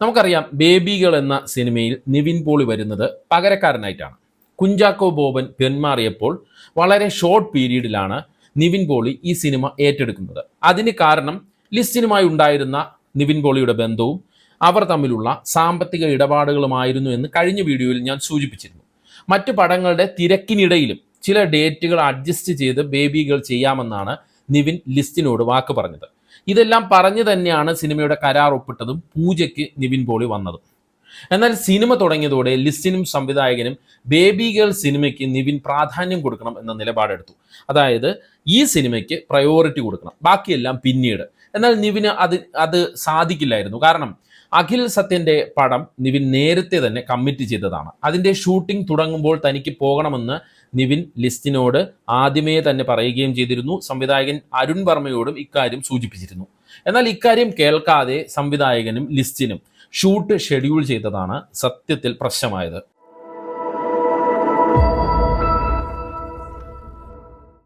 നമുക്കറിയാം ബേബികൾ എന്ന സിനിമയിൽ നിവിൻ പോളി വരുന്നത് പകരക്കാരനായിട്ടാണ്. കുഞ്ചാക്കോ ബോബൻ പെന്മാറിയപ്പോൾ വളരെ ഷോർട്ട് പീരീഡിലാണ് നിവിൻ പോളി ഈ സിനിമ ഏറ്റെടുക്കുന്നത്. അതിന് കാരണം ലിസ്റ്റിനുമായി ഉണ്ടായിരുന്ന നിവിൻ പോളിയുടെ ബന്ധവും അവർ തമ്മിലുള്ള സാമ്പത്തിക ഇടപാടുകളുമായിരുന്നു എന്ന് കഴിഞ്ഞ വീഡിയോയിൽ ഞാൻ സൂചിപ്പിച്ചിരുന്നു. മറ്റു പടങ്ങളുടെ തിരക്കിനിടയിലും ചില ഡേറ്റുകൾ അഡ്ജസ്റ്റ് ചെയ്ത് ബേബികൾ ചെയ്യാമെന്നാണ് നിവിൻ ലിസ്റ്റിനോട് വാക്ക് പറഞ്ഞത്. ഇതെല്ലാം പറഞ്ഞു തന്നെയാണ് സിനിമയുടെ കരാർ ഒപ്പിട്ടതും പൂജയ്ക്ക് നിവിൻ പോളി വന്നതും. എന്നാൽ സിനിമ തുടങ്ങിയതോടെ ലിസ്റ്റിനും സംവിധായകനും ബേബി ഗേൾ സിനിമയ്ക്ക് നിവിൻ പ്രാധാന്യം കൊടുക്കണം എന്ന നിലപാടെടുത്തു. അതായത് ഈ സിനിമയ്ക്ക് പ്രയോറിറ്റി കൊടുക്കണം. ബാക്കിയെല്ലാം പിന്നീട്. എന്നാൽ നിവിന് അത് അത് സാധിക്കില്ലായിരുന്നു. കാരണം അഖിൽ സത്യന്റെ പടം നിവിൻ നേരത്തെ തന്നെ കമ്മിറ്റ് ചെയ്തതാണ്. അതിന്റെ ഷൂട്ടിംഗ് തുടങ്ങുമ്പോൾ തനിക്ക് പോകണമെന്ന് നിവിൻ ലിസ്റ്റിനോട് ആദ്യമേ തന്നെ പറയുകയും ചെയ്തിരുന്നു. സംവിധായകൻ അരുൺ വർമ്മയോടും ഇക്കാര്യം സൂചിപ്പിച്ചിരുന്നു. എന്നാൽ ഇക്കാര്യം കേൾക്കാതെ സംവിധായകനും ലിസ്റ്റിനും ഷൂട്ട് ഷെഡ്യൂൾ ചെയ്തതാണ് സത്യത്തിൽ പ്രശ്നമായത്.